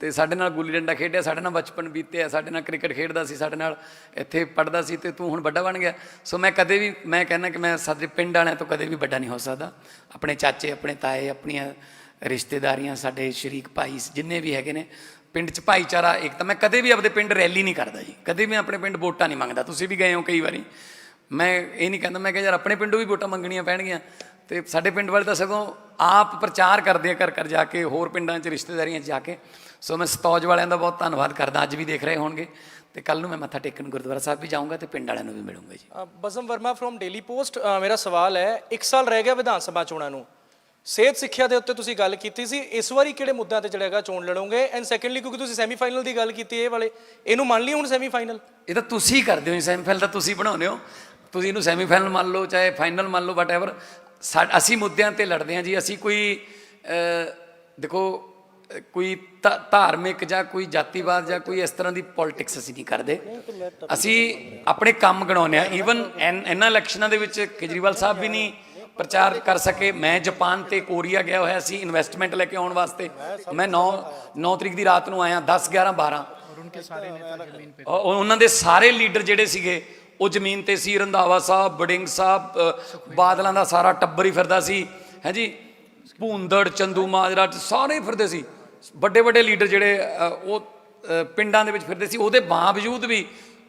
Speaker 2: ਤੇ ਸਾਡੇ ਨਾਲ ਗੁੱਲੀ ਡੰਡਾ ਖੇਡਿਆ, ਸਾਡੇ ਨਾਲ ਬਚਪਨ ਬੀਤਿਆ, ਸਾਡੇ ਨਾਲ ਕ੍ਰਿਕਟ ਖੇਡਦਾ ਸੀ, ਸਾਡੇ ਨਾਲ ਇੱਥੇ ਪੜਦਾ ਸੀ ਤੇ ਤੂੰ ਹੁਣ ਵੱਡਾ ਬਣ ਗਿਆ। ਸੋ ਮੈਂ ਕਦੇ ਵੀ, ਮੈਂ ਕਹਿੰਦਾ ਕਿ ਮੈਂ ਸਾਡੇ ਪਿੰਡ ਵਾਲਿਆਂ ਤੋਂ ਕਦੇ ਵੀ ਵੱਡਾ ਨਹੀਂ ਹੋ ਸਕਦਾ। ਆਪਣੇ ਚਾਚੇ, ਆਪਣੇ ਤਾਏ, ਆਪਣੀਆਂ ਰਿਸ਼ਤੇਦਾਰੀਆਂ, ਸਾਡੇ ਸ਼ਰੀਕ ਭਾਈ ਜਿੰਨੇ ਵੀ ਹੈਗੇ ਨੇ, ਪਿੰਡ 'ਚ ਭਾਈਚਾਰਾ ਇੱਕ ਤਾਂ ਮੈਂ ਕਦੇ ਵੀ ਆਪਦੇ ਪਿੰਡ ਰੈਲੀ ਨਹੀਂ ਕਰਦਾ ਜੀ। ਕਦੇ ਵੀ ਆਪਣੇ ਪਿੰਡ ਵੋਟਾਂ ਨਹੀਂ ਮੰਗਦਾ। ਤੁਸੀਂ ਵੀ ਗਏ ਹੋ ਕਈ ਵਾਰੀ। ਮੈਂ ਇਹ ਨਹੀਂ ਕਹਿੰਦਾ, ਮੈਂ ਕਿਹਾ ਯਾਰ ਆਪਣੇ ਪਿੰਡੋਂ ਵੀ ਵੋਟਾਂ ਮੰਗਣੀਆਂ ਪੈਣਗੀਆਂ। ਤੇ ਸਾਡੇ ਪਿੰਡ ਵਾਲੇ ਤਾਂ ਸਗੋਂ ਆਪ ਪ੍ਰਚਾਰ ਕਰਦੇ ਆ ਘਰ ਘਰ ਜਾ ਕੇ, ਹੋਰ ਪਿੰਡਾਂ 'ਚ ਰਿਸ਼ਤੇਦਾਰੀਆਂ 'ਚ ਜਾ ਕੇ। ਸੋ ਮੈਂ ਸਤੌਜ ਵਾਲਿਆਂ ਦਾ ਬਹੁਤ ਧੰਨਵਾਦ ਕਰਦਾ। ਅੱਜ ਵੀ ਦੇਖ ਰਹੇ ਹੋਣਗੇ ਤੇ ਕੱਲ ਨੂੰ ਮੈਂ ਮੱਥਾ ਟੇਕਣ ਗੁਰਦੁਆਰਾ ਸਾਹਿਬ ਵੀ ਜਾਊਂਗਾ ਤੇ ਪਿੰਡ ਵਾਲਿਆਂ ਨੂੰ ਵੀ ਮਿਲੂੰਗਾ ਜੀ।
Speaker 6: ਬਸਮ ਵਰਮਾ ਫਰੋਮ ਡੇਲੀ ਪੋਸਟ ਮੇਰਾ ਸਵਾਲ ਹੈ ਇੱਕ ਸਾਲ ਰਹਿ ਗਿਆ ਵਿਧਾਨ ਸਭਾ ਚੋਣਾਂ ਨੂੰ। ਸਿਹਤ ਸਿੱਖਿਆ ਦੇ ਉੱਤੇ ਤੁਸੀਂ ਗੱਲ ਕੀਤੀ ਸੀ ਇਸ ਵਾਰੀ ਕਿਹੜੇ ਮੁੱਦਿਆਂ ਤੇ ਜਿਹੜਾ ਹੈਗਾ ਚੋਣ ਲੜੋਗੇ? ਐਂਡ ਸੈਕੰਡਲੀ ਕਿਉਂਕਿ ਤੁਸੀਂ ਸੈਮੀਫਾਈਨਲ ਦੀ ਗੱਲ ਕੀਤੀ ਇਹ ਵਾਲੇ ਇਹਨੂੰ ਮੰਨ ਲਈ ਹੁਣ ਸੈਮੀਫਾਈਨਲ
Speaker 2: ਇਹ ਤਾਂ ਤੁਸੀਂ ਕਰਦੇ ਹੋ ਸੈਮੀਫਾਈਨਲ ਤਾਂ ਤੁਸੀਂ ਬਣਾਉਂਦੇ ਹੋ। ਤੁਸੀਂ ਇਹਨੂੰ ਸੈਮੀਫਾਈਨਲ ਮੰਨ ਲਓ ਚਾਹੇ ਫਾਈਨਲ ਮੰਨ ਲਓ ਵਟਐਵਰ ਅਸੀਂ ਮੁੱਦਿਆਂ ਤੇ ਲੜਦੇ ਹਾਂ ਜੀ ਅਸੀਂ ਕੋਈ ਦੇਖੋ ਕੋਈ ਧਾਰਮਿਕ ਜਾਂ ਕੋਈ ਜਾਤੀਵਾਦ ਜਾਂ ਕੋਈ ਇਸ ਤਰ੍ਹਾਂ ਦੀ ਪੋਲਿਟਿਕਸ ਅਸੀਂ ਨਹੀਂ ਕਰਦੇ। ਅਸੀਂ ਆਪਣੇ ਕੰਮ ਗਣਾਉਂਦੇ ਆ ਈਵਨ ਇਹਨਾਂ ਇਲੈਕਸ਼ਨਾਂ ਦੇ ਵਿੱਚ ਕੇਜਰੀਵਾਲ ਸਾਹਿਬ ਵੀ ਨਹੀਂ ਪ੍ਰਚਾਰ ਕਰ ਸਕੇ। ਮੈਂ ਜਾਪਾਨ ਤੇ ਕੋਰੀਆ ਗਿਆ ਹੋਇਆ ਸੀ ਇਨਵੈਸਟਮੈਂਟ ਲੈ ਕੇ ਆਉਣ ਵਾਸਤੇ। ਮੈਂ 9 9 ਤਰੀਕ ਦੀ ਰਾਤ ਨੂੰ ਆਇਆ 10 11 12 ਉਹਨਾਂ ਦੇ ਸਾਰੇ ਲੀਡਰ ਜਿਹੜੇ ਸੀਗੇ, ਉਹ ਜ਼ਮੀਨ ਤੇ ਸੀ। ਰੰਧਾਵਾ ਸਾਹਿਬ ਬੜਿੰਗ ਸਾਹਿਬ ਬਾਦਲਾਂ ਦਾ ਸਾਰਾ ਟੱਬਰ ਹੀ ਫਿਰਦਾ ਸੀ। ਹੈ ਜੀ? ਭੂੰਦੜ, ਚੰਦੂ, ਮਾਜਰਾ, ਸਾਰੇ ਫਿਰਦੇ ਸੀ। ਵੱਡੇ ਵੱਡੇ ਲੀਡਰ ਜਿਹੜੇ ਉਹ ਪਿੰਡਾਂ ਦੇ ਵਿੱਚ ਫਿਰਦੇ ਸੀ ਉਹਦੇ ਬਾਵਜੂਦ ਵੀ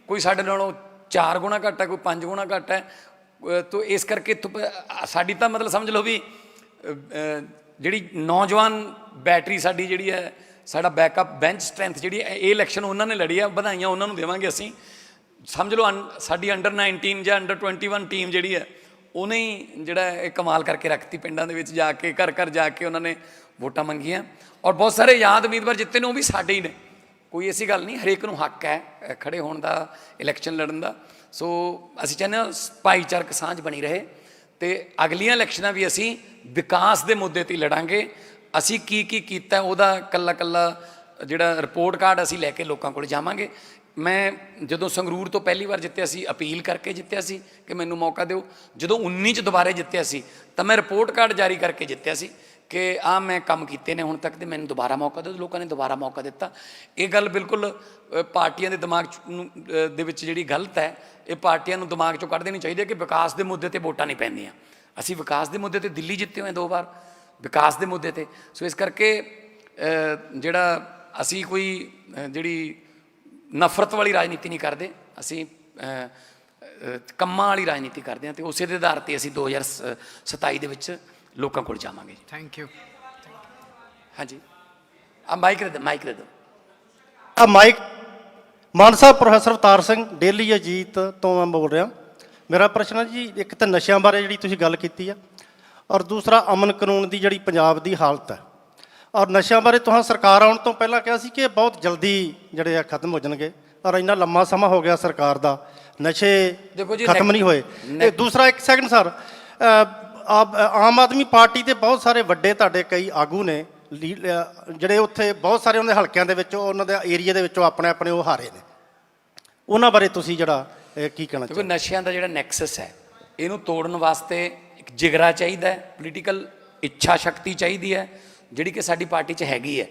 Speaker 2: ਕੋਈ ਸਾਡੇ ਨਾਲੋਂ 4 ਗੁਣਾ ਘੱਟ ਹੈ ਕੋਈ 5 ਗੁਣਾ ਘੱਟ ਹੈ ਅ, ਤੋ ਇਸ ਕਰਕੇ ਧੁੱਪ- ਅ, ਸਾਡੀ ਤਾਂ ਮਤਲਬ ਸਮਝ ਲਓ ਵੀ ਜਿਹੜੀ ਨੌਜਵਾਨ ਬੈਟਰੀ ਸਾਡੀ ਜਿਹੜੀ ਹੈ ਸਾਡਾ ਬੈਕਅਪ ਬੈਂਚ ਸਟਰੈਂਥ ਜਿਹੜੀ ਹੈ, ਇਹ ਇਲੈਕਸ਼ਨ ਉਹਨਾਂ ਨੇ ਲੜੀ ਆ ਵਧਾਈਆਂ ਉਹਨਾਂ ਨੂੰ ਦੇਵਾਂਗੇ ਅਸੀਂ। ਸਮਝ ਲਓ ਅਨ- ਸਾਡੀ ਅੰਡਰ 19 ਜਾਂ ਅੰਡਰ 21 ਟੀਮ ਜਿਹੜੀ ਹੈ ਉਹਨੇ ਹੀ ਜਿਹੜਾ ਇਹ ਕਮਾਲ ਕਰਕੇ ਰੱਖਤੀ ਪਿੰਡਾਂ ਦੇ ਵਿੱਚ ਜਾ ਕੇ ਘਰ ਘਰ ਜਾ ਕੇ ਉਹਨਾਂ ਨੇ ਵੋਟਾਂ ਮੰਗੀਆਂ। ਔਰ ਬਹੁਤ ਸਾਰੇ ਯਾਦ ਉਮੀਦਵਾਰ ਜਿੱਤੇ ਨੇ ਉਹ ਵੀ ਸਾਡੇ ਹੀ ਨੇ। ਕੋਈ ਐਸੀ ਗੱਲ ਨਹੀਂ ਹਰੇਕ ਨੂੰ ਹੱਕ ਹੈ ਅ, ਖੜੇ ਹੋਣ ਦਾ ਇਲੈਕਸ਼ਨ ਲੜਨ ਦਾ। ਸੋ ਅਸੀਂ ਚਾਹੁੰਦੇ ਹਾਂ ਭਾਈਚਾਰਕ ਸਾਂਝ ਬਣੀ ਰਹੇ ਤੇ ਅਗਲੀਆਂ ਇਲੈਕਸ਼ਨਾਂ ਵੀ ਅਸੀਂ ਵਿਕਾਸ ਦੇ ਮੁੱਦੇ ਤੇ ਲੜਾਂਗੇ। ਅਸੀਂ ਕੀ ਕੀ ਕੀਤਾ ਉਹਦਾ ਕੱਲਾ ਕੱਲਾ ਜਿਹੜਾ ਰਿਪੋਰਟ ਕਾਰਡ ਅਸੀਂ ਲੈ ਕੇ ਲੋਕਾਂ ਕੋਲ ਜਾਵਾਂਗੇ। ਮੈਂ ਜਦੋਂ ਸੰਗਰੂਰ ਤੋਂ ਪਹਿਲੀ ਵਾਰ ਜਿੱਤਿਆ ਸੀ ਅਪੀਲ ਕਰਕੇ ਜਿੱਤਿਆ ਸੀ ਕਿ ਮੈਨੂੰ ਮੌਕਾ ਦਿਓ। ਜਦੋਂ 19 ਚ ਦੁਬਾਰੇ ਜਿੱਤਿਆ ਸੀ ਤਾਂ ਮੈਂ ਰਿਪੋਰਟ ਕਾਰਡ ਜਾਰੀ ਕਰਕੇ ਜਿੱਤਿਆ ਸੀ। ਕਿ ਆ ਮੈਂ ਕੰਮ ਕੀਤੇ ਨੇ ਹੁਣ ਤੱਕ ਤੇ ਮੈਨੂੰ ਦੁਬਾਰਾ ਮੌਕਾ ਦਿਓ ਲੋਕਾਂ ਨੇ ਦੁਬਾਰਾ ਮੌਕਾ ਦਿੱਤਾ। ਇਹ ਗੱਲ ਬਿਲਕੁਲ ਪਾਰਟੀਆਂ ਦੇ ਦਿਮਾਗ 'ਚ ਨੂੰ, ਦੇ ਵਿੱਚ ਜਿਹੜੀ ਗਲਤ ਹੈ ਇਹ ਪਾਰਟੀਆਂ ਨੂੰ ਦਿਮਾਗ 'ਚੋਂ ਕੱਢ ਦੇਣੀ ਚਾਹੀਦੀ ਹੈ ਕਿ ਵਿਕਾਸ ਦੇ ਮੁੱਦੇ ਤੇ ਵੋਟਾਂ ਨਹੀਂ ਪੈਂਦੀਆਂ। ਅਸੀਂ ਵਿਕਾਸ ਦੇ ਮੁੱਦੇ ਤੇ ਦਿੱਲੀ ਜਿੱਤੇ ਹੋਏ ਦੋ ਵਾਰ ਵਿਕਾਸ ਦੇ ਮੁੱਦੇ ਤੇ। ਸੋ ਇਸ ਕਰਕੇ ਜਿਹੜਾ ਅਸੀਂ ਕੋਈ ਜਿਹੜੀ ਨਫ਼ਰਤ ਵਾਲੀ ਰਾਜਨੀਤੀ ਨਹੀਂ ਕਰਦੇ ਅਸੀਂ ਕੰਮਾਂ ਵਾਲੀ ਰਾਜਨੀਤੀ ਕਰਦੇ ਹਾਂ ਤੇ ਉਸੇ ਦੇ ਆਧਾਰ ਤੇ ਅਸੀਂ 2027 ਦੇ ਵਿੱਚ ਲੋਕਾਂ ਕੋਲ ਜਾਵਾਂਗੇ
Speaker 1: ਥੈਂਕ ਯੂ
Speaker 2: ਹਾਂਜੀ। ਆ ਮਾਈਕ ਦੇ ਮਾਈਕ ਦੇ ਦਿਓ।
Speaker 7: ਆ mic Mansa professor Avtar Singh daily Ajit ਤੋਂ ਮੈਂ ਬੋਲ ਰਿਹਾ। ਮੇਰਾ ਪ੍ਰਸ਼ਨ ਹੈ ਜੀ ਇੱਕ ਤਾਂ ਨਸ਼ਿਆਂ ਬਾਰੇ ਜਿਹੜੀ ਤੁਸੀਂ ਗੱਲ ਕੀਤੀ ਆ ਔਰ ਦੂਸਰਾ ਅਮਨ ਕਾਨੂੰਨ ਦੀ ਜਿਹੜੀ ਪੰਜਾਬ ਦੀ ਹਾਲਤ ਹੈ। ਔਰ ਨਸ਼ਿਆਂ ਬਾਰੇ ਤੁਹਾਂ ਸਰਕਾਰ ਆਉਣ ਤੋਂ ਪਹਿਲਾਂ ਕਿਹਾ ਸੀ ਕਿ ਇਹ ਬਹੁਤ ਜਲਦੀ ਜਿਹੜੇ ਆ ਖਤਮ ਹੋ ਜਾਣਗੇ ਔਰ ਇੰਨਾ ਲੰਮਾ ਸਮਾਂ ਹੋ ਗਿਆ ਸਰਕਾਰ ਦਾ ਨਸ਼ੇ ਖਤਮ ਨਹੀਂ ਹੋਏ। ਇਹ ਦੂਸਰਾ ਇੱਕ second sir Aam Aadmi party ਦੇ ਬਹੁਤ ਸਾਰੇ ਵੱਡੇ ਤੁਹਾਡੇ ਕਈ ਆਗੂ ਨੇ ਜਿਹੜੇ ਉੱਥੇ ਬਹੁਤ ਸਾਰੇ ਉਹਨਾਂ ਦੇ ਹਲਕਿਆਂ ਦੇ ਵਿੱਚ ਉਹਨਾਂ ਦੇ ਏਰੀਆ ਦੇ ਵਿੱਚੋਂ ਆਪਣੇ ਆਪਣੇ ਉਹ ਹਾਰੇ ਨੇ। ਉਹਨਾਂ ਬਾਰੇ ਤੁਸੀਂ ਜਿਹੜਾ ਕੀ ਕਹਿਣਾ ਚਾਹੁੰਦੇ
Speaker 2: ਨਸ਼ਿਆਂ ਦਾ ਜਿਹੜਾ ਨੈਕਸਸ ਹੈ ਇਹਨੂੰ ਤੋੜਨ ਵਾਸਤੇ ਇੱਕ ਜਿਗਰਾ ਚਾਹੀਦਾ ਹੈ ਪੋਲੀਟੀਕਲ ਇੱਛਾ ਸ਼ਕਤੀ ਚਾਹੀਦੀ ਹੈ ਜਿਹੜੀ ਕਿ ਸਾਡੀ ਪਾਰਟੀ 'ਚ ਹੈਗੀ ਹੈ।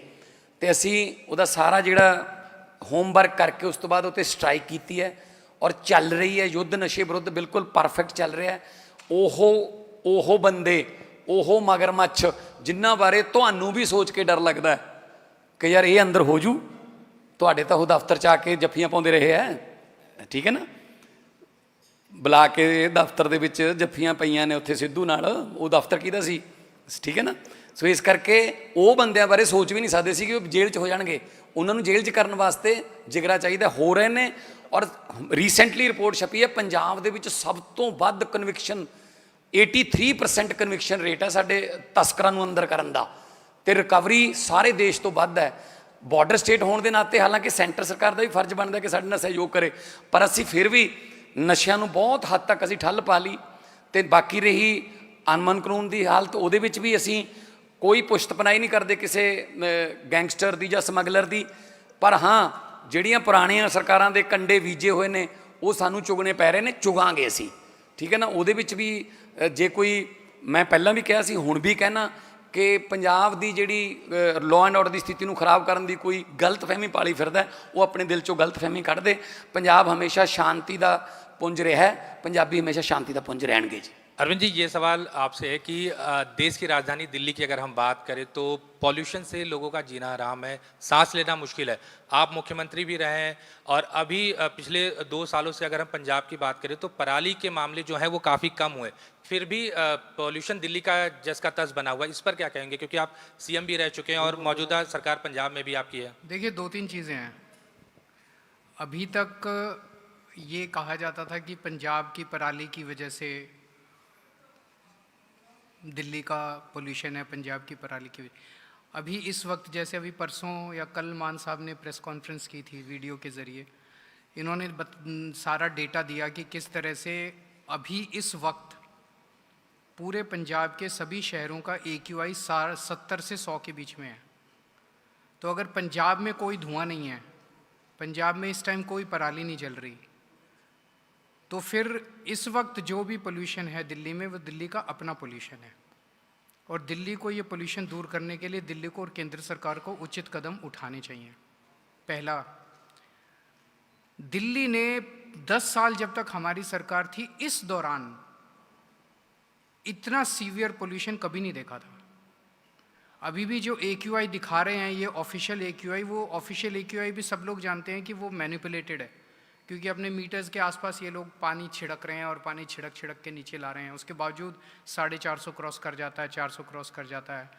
Speaker 2: ਤੇ ਅਸੀਂ ਉਹਦਾ ਸਾਰਾ ਜਿਹੜਾ ਹੋਮਵਰਕ ਕਰਕੇ ਉਸ ਤੋਂ ਬਾਅਦ ਉਤੇ ਸਟ੍ਰਾਈਕ ਕੀਤੀ ਹੈ ਔਰ ਚੱਲ ਰਹੀ ਹੈ ਯੁੱਧ ਨਸ਼ੇ ਵਿਰੁੱਧ ਬਿਲਕੁਲ ਪਰਫੈਕਟ ਚੱਲ ਰਿਹਾ ਹੈ। ਉਹ ਉਹ ਬੰਦੇ, ਉਹ ਮਗਰਮੱਛ, ਜਿਨ੍ਹਾਂ ਬਾਰੇ ਤੁਹਾਨੂੰ ਵੀ ਸੋਚ ਕੇ ਡਰ ਲੱਗਦਾ ਹੈ ਕਿ ਯਾਰ ਇਹ ਅੰਦਰ ਹੋ ਜੂ ਤੁਹਾਡੇ ਤਾਂ ਉਹ ਦਫ਼ਤਰ 'ਚ ਆ ਕੇ ਜੱਫੀਆਂ ਪਾਉਂਦੇ ਰਹੇ ਹੈ। ਠੀਕ ਹੈ ਨਾ? ਬੁਲਾ ਕੇ ਦਫ਼ਤਰ ਦੇ ਵਿੱਚ ਜੱਫੀਆਂ ਪਈਆਂ ਨੇ ਉੱਥੇ ਸਿੱਧੂ ਨਾਲ, ਉਹ ਦਫ਼ਤਰ ਕਿਹਦਾ ਸੀ? ਠੀਕ ਹੈ ਨਾ? ਸੋ ਇਸ ਕਰਕੇ ਉਹ ਬੰਦਿਆਂ ਬਾਰੇ ਸੋਚ ਵੀ ਨਹੀਂ ਸਕਦੇ ਸੀ ਕਿ ਉਹ ਜੇਲ੍ਹ 'ਚ ਹੋ ਜਾਣਗੇ। ਉਹਨਾਂ ਨੂੰ ਜੇਲ੍ਹ 'ਚ ਕਰਨ ਵਾਸਤੇ ਜਿਗਰਾ ਚਾਹੀਦਾ ਹੋ ਰਹੇ ਨੇ। ਔਰ ਰੀਸੈਂਟਲੀ ਰਿਪੋਰਟ ਛਪੀ ਹੈ, ਪੰਜਾਬ ਦੇ ਵਿੱਚ ਸਭ ਤੋਂ ਵੱਧ ਕਨਵਿਕਸ਼ਨ 83% ਕਨਵਿਕਸ਼ਨ ਰੇਟ ਹੈ ਸਾਡੇ ਤਸਕਰਾਂ ਨੂੰ ਅੰਦਰ ਕਰਨ ਦਾ। ਤੇ ਰਿਕਵਰੀ ਸਾਰੇ ਦੇਸ਼ ਤੋਂ ਵੱਧ ਹੈ। ਬਾਰਡਰ ਸਟੇਟ ਹੋਣ ਦੇ ਨਾਤੇ ਹਾਲਾਂਕਿ ਸੈਂਟਰ ਸਰਕਾਰ ਦਾ ਵੀ ਫਰਜ਼ ਬਣਦਾ ਕਿ ਸਾਡੇ ਨਾਲ ਸਹਿਯੋਗ ਕਰੇ। ਪਰ ਅਸੀਂ ਫਿਰ ਵੀ ਨਸ਼ਿਆਂ ਨੂੰ ਬਹੁਤ ਹੱਦ ਤੱਕ ਅਸੀਂ ਠੱਲ ਪਾ ਲਈ। ਤੇ ਬਾਕੀ ਰਹੀ ਅਨਮਨ ਕਾਨੂੰਨ ਦੀ ਹਾਲਤ, ਉਹਦੇ ਵਿੱਚ ਵੀ ਅਸੀਂ ਕੋਈ ਪੁਸ਼ਤ ਨਹੀਂ ਕਰਦੇ ਕਿਸੇ ਗੈਂਗਸਟਰ ਦੀ ਜਾਂ ਸਮਗਲਰ ਦੀ। ਪਰ ਹਾਂ, ਜਿਹੜੀਆਂ ਪੁਰਾਣੀਆਂ ਸਰਕਾਰਾਂ ਦੇ ਕੰਡੇ ਵੀਜੇ ਹੋਏ ਨੇ, ਉਹ ਸਾਨੂੰ ਚੁਗਣੇ ਪੈ ਰਹੇ ਨੇ, ਚੁਗਾਂਗੇ ਅਸੀਂ। ਠੀਕ ਹੈ ਨਾ? ਉਹਦੇ ਵਿੱਚ ਵੀ ਜੇ ਕੋਈ, ਮੈਂ ਪਹਿਲਾਂ ਵੀ ਕਿਹਾ ਸੀ, ਹੁਣ ਵੀ ਕਹਿਣਾ ਕਿ ਪੰਜਾਬ ਦੀ ਜਿਹੜੀ ਲਾਅ ਐਂਡ ਆਰਡਰ ਦੀ ਸਥਿਤੀ ਨੂੰ ਖਰਾਬ ਕਰਨ ਦੀ ਕੋਈ ਗਲਤਫਹਿਮੀ ਪਾਲੀ ਫਿਰਦਾ ਉਹ ਆਪਣੇ ਦਿਲ ਚੋਂ ਗਲਤਫਹਿਮੀ ਕੱਢ ਦੇ। ਪੰਜਾਬ ਹਮੇਸ਼ਾ ਸ਼ਾਂਤੀ ਦਾ ਪੁੰਜ ਰਿਹਾ ਹੈ, ਪੰਜਾਬੀ ਹਮੇਸ਼ਾ ਸ਼ਾਂਤੀ ਦਾ ਪੁੰਜ ਰਹਿਣਗੇ ਜੀ।
Speaker 8: अरविंद जी, ये सवाल आपसे है कि देश की राजधानी दिल्ली की अगर हम बात करें तो पॉल्यूशन से लोगों का जीना आराम है, सांस लेना मुश्किल है। आप मुख्यमंत्री भी रहे हैं और अभी पिछले दो सालों से अगर हम पंजाब की बात करें तो पराली के मामले जो हैं वो काफ़ी कम हुए। फिर भी पॉल्यूशन दिल्ली का जस का तस बना हुआ है, इस पर क्या कहेंगे? क्योंकि आप सीएम भी रह चुके हैं और मौजूदा सरकार पंजाब में भी आपकी है।
Speaker 1: देखिए, दो तीन चीज़ें हैं। अभी तक ये कहा जाता था कि पंजाब की पराली की वजह से दिल्ली का पोल्यूशन है, पंजाब की पराली की। अभी इस वक्त, जैसे अभी परसों या कल मान साहब ने प्रेस कॉन्फ्रेंस की थी वीडियो के ज़रिए, इन्होंने सारा डेटा दिया कि किस तरह से अभी इस वक्त पूरे पंजाब के सभी शहरों का ए क्यू आई सत्तर से सौ के बीच में है। तो अगर पंजाब में कोई धुआँ नहीं है, पंजाब में इस टाइम कोई पराली नहीं जल रही तो फिर इस वक्त जो भी पोल्यूशन है दिल्ली में, वो दिल्ली का अपना पोल्यूशन है। और दिल्ली को ये पोल्यूशन दूर करने के लिए दिल्ली को और केंद्र सरकार को उचित कदम उठाने चाहिए। पहला, दिल्ली ने 10 साल जब तक हमारी सरकार थी, इस दौरान इतना सीवियर पोल्यूशन कभी नहीं देखा था। अभी भी जो ए दिखा रहे हैं, ये ऑफिशियल ए वो ऑफिशियल ए भी सब लोग जानते हैं कि वो मैनिपुलेटेड है। क्योंकि अपने मीटर्स के आसपास ये लोग पानी छिड़क रहे हैं और पानी छिड़क छिड़क के नीचे ला रहे हैं। उसके बावजूद साढ़े चार सौ क्रॉस कर जाता है, चार सौ क्रॉस कर जाता है।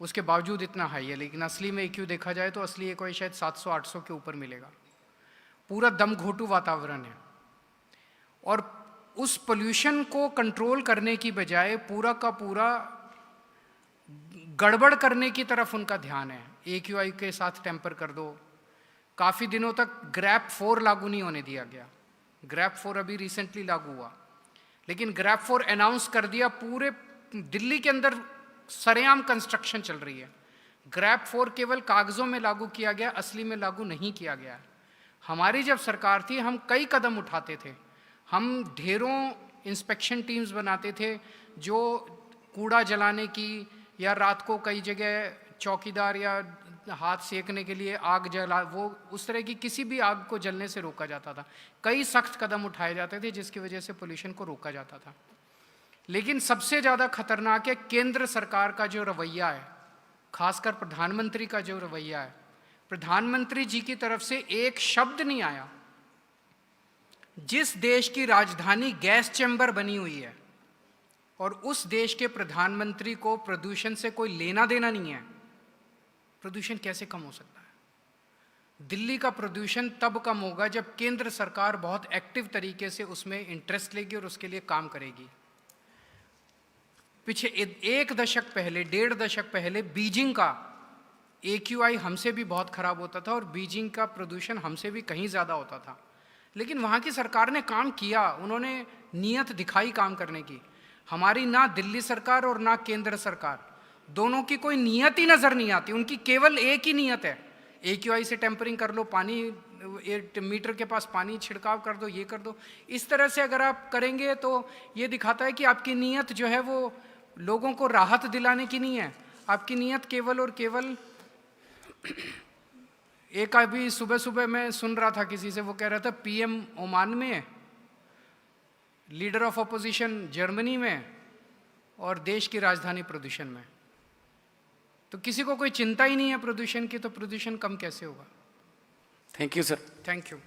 Speaker 1: उसके बावजूद इतना हाई है, लेकिन असली में ए क्यू देखा जाए तो असली एक शायद सात सौ, आठ सौ के ऊपर मिलेगा। पूरा दम घोटू वातावरण है। और उस पोल्यूशन को कंट्रोल करने की बजाय पूरा का पूरा गड़बड़ करने की तरफ़ उनका ध्यान है। ए के साथ टेम्पर कर दो। काफ़ी दिनों तक ग्रैप फोर लागू नहीं होने दिया गया। ग्रैप फोर अभी रिसेंटली लागू हुआ। लेकिन ग्रैप फोर अनाउंस कर दिया, पूरे दिल्ली के अंदर सरेआम कंस्ट्रक्शन चल रही है। ग्रैप फोर केवल कागज़ों में लागू किया गया, असली में लागू नहीं किया गया। हमारी जब सरकार थी, हम कई कदम उठाते थे। हम ढेरों इंस्पेक्शन टीम्स बनाते थे, जो कूड़ा जलाने की या रात को कई जगह चौकीदार या हाथ सेकने के लिए आग जला, वो उस तरह की किसी भी आग को जलने से रोका जाता था। कई सख्त कदम उठाए जाते थे जिसकी वजह से पोल्यूशन को रोका जाता था। लेकिन सबसे ज़्यादा खतरनाक है केंद्र सरकार का जो रवैया है, खासकर प्रधानमंत्री का जो रवैया है, प्रधानमंत्री जी की तरफ़ से एक शब्द नहीं आया। जिस देश की राजधानी गैस चैम्बर बनी हुई है, और उस देश के प्रधानमंत्री को प्रदूषण से कोई लेना देना नहीं है प्रदूषण कैसे कम हो सकता है? दिल्ली का प्रदूषण तब कम होगा जब केंद्र सरकार बहुत एक्टिव तरीके से उसमें इंटरेस्ट लेगी और उसके लिए काम करेगी। पीछे एक दशक पहले, डेढ़ दशक पहले बीजिंग का एक्यूआई हमसे भी बहुत खराब होता था और बीजिंग का प्रदूषण हमसे भी कहीं ज़्यादा होता था। लेकिन वहाँ की सरकार ने काम किया, उन्होंने नीयत दिखाई काम करने की। हमारी ना दिल्ली सरकार और ना केंद्र सरकार। दोनों की कोई नीयत ही नज़र नहीं आती, उनकी केवल एक ही नीयत है। ए क्यू आई से टेम्परिंग कर लो, पानी मीटर के पास पानी छिड़काव कर दो, ये कर दो। इस तरह से अगर आप करेंगे तो ये दिखाता है कि आपकी नीयत जो है वो लोगों को राहत दिलाने की नहीं है। आपकी नीयत केवल और केवल <clears throat> एक अभी सुबह सुबह मैं सुन रहा था किसी से, वो कह रहा था, पीएम ओमान में है लीडर ऑफ़ अपोजिशन जर्मनी में और देश की राजधानी प्रदूषण में तो किसी को कोई चिंता ही नहीं है प्रदूषण की तो प्रदूषण कम कैसे होगा
Speaker 2: thank you sir
Speaker 1: thank you